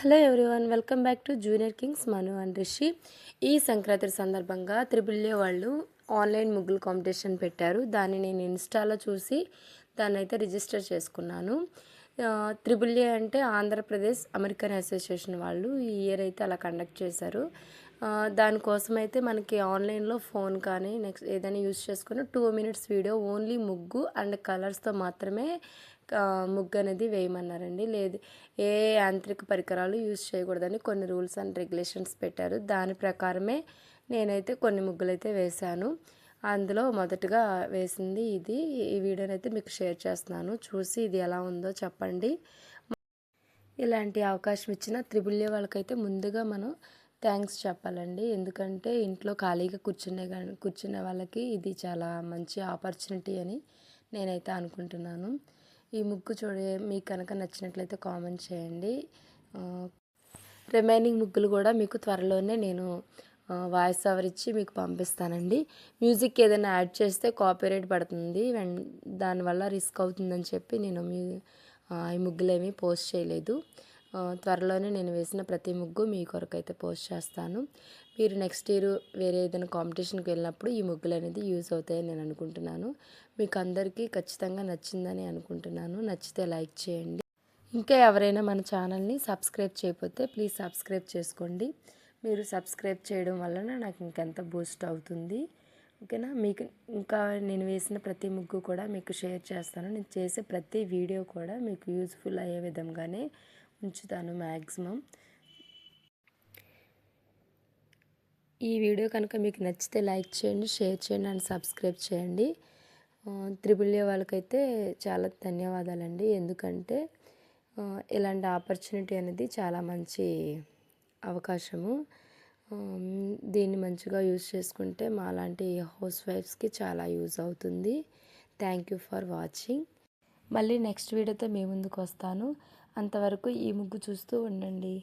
Hello everyone welcome back to junior kings Manu and Rishi. ఈ సంక్రాంతి సందర్భంగా త్రిబుల్ఏ వాళ్ళు online ముగ్గులు కాంపిటీషన్ పెట్టారు. దాన్ని నేను ఇన్స్టాలో చూసి దాన్ని అయితే రిజిస్టర్ చేసుకున్నాను. త్రిబుల్ ఏ అంటే ఆంధ్రప్రదేశ్ అమెరికన్ అసోసియేషన్ వాళ్ళు ఈ ఇయర్ అయితే అలా కండక్ట్ చేశారు. దానికోసం అయితే మనకి ఆన్లైన్లో ఫోన్ కానీ నెక్స్ట్ ఏదైనా యూస్ చేసుకుని టూ మినిట్స్ వీడియో ఓన్లీ ముగ్గు అండ్ కలర్స్తో మాత్రమే ముగ్గు అనేది వేయమన్నారండి. లేదు ఏ యాంత్రిక పరికరాలు యూజ్ చేయకూడదని కొన్ని రూల్స్ అండ్ రెగ్యులేషన్స్ పెట్టారు. దాని ప్రకారమే నేనైతే కొన్ని ముగ్గులు అయితే వేశాను. అందులో మొదటగా వేసింది ఇది. ఈ వీడియోని అయితే మీకు షేర్ చేస్తున్నాను. చూసి ఇది ఎలా ఉందో చెప్పండి. ఇలాంటి అవకాశం ఇచ్చిన త్రిబుల్య వాళ్ళకైతే ముందుగా మనం థ్యాంక్స్ చెప్పాలండి. ఎందుకంటే ఇంట్లో ఖాళీగా కూర్చునే కూర్చునే వాళ్ళకి ఇది చాలా మంచి ఆపర్చునిటీ అని నేనైతే అనుకుంటున్నాను. ఈ ముగ్గు చూడే మీకు కనుక నచ్చినట్లయితే కామెంట్ చేయండి. రిమైనింగ్ ముగ్గులు కూడా మీకు త్వరలోనే నేను వాయిస్ ఓవర్ ఇచ్చి మీకు పంపిస్తానండి. మ్యూజిక్ ఏదైనా యాడ్ చేస్తే కాపీరైట్ పడుతుంది. దానివల్ల రిస్క్ అవుతుందని చెప్పి నేను మీ ఈ ముగ్గులేమీ పోస్ట్ చేయలేదు. త్వరలోనే నేను వేసిన ప్రతి ముగ్గు మీ కొరకు అయితే పోస్ట్ చేస్తాను. మీరు నెక్స్ట్ ఇయర్ వేరే ఏదైనా కాంపిటీషన్కి వెళ్ళినప్పుడు ఈ ముగ్గులు అనేది యూజ్ అవుతాయని నేను అనుకుంటున్నాను. మీకు అందరికీ ఖచ్చితంగా నచ్చిందని అనుకుంటున్నాను. నచ్చితే లైక్ చేయండి. ఇంకా ఎవరైనా మన ఛానల్ని సబ్స్క్రైబ్ చేయకపోతే ప్లీజ్ సబ్స్క్రైబ్ చేసుకోండి. మీరు సబ్స్క్రైబ్ చేయడం వలన నాకు ఇంకెంత బూస్ట్ అవుతుంది. ఓకేనా? మీకు ఇంకా నేను వేసిన ప్రతి ముగ్గు కూడా మీకు షేర్ చేస్తాను. నేను చేసే ప్రతి వీడియో కూడా మీకు యూజ్ఫుల్ అయ్యే విధంగానే ఉంచుతాను మ్యాక్సిమం ఈ వీడియో కనుక మీకు నచ్చితే లైక్ చేయండి షేర్ చేయండి అండ్ సబ్స్క్రైబ్ చేయండి. త్రిబుల్ ఏ వాళ్ళకైతే చాలా ధన్యవాదాలండి. ఎందుకంటే ఇలాంటి ఆపర్చునిటీ అనేది చాలా మంచి అవకాశము. దీన్ని మంచిగా యూజ్ చేసుకుంటే మా లాంటి హౌస్ వైఫ్స్కి చాలా యూజ్ అవుతుంది. Thank you for watching. మళ్ళీ నెక్స్ట్ వీడియోతో మీ ముందుకు వస్తాను. అంతవరకు ఈ ముగ్గు చూస్తూ ఉండండి.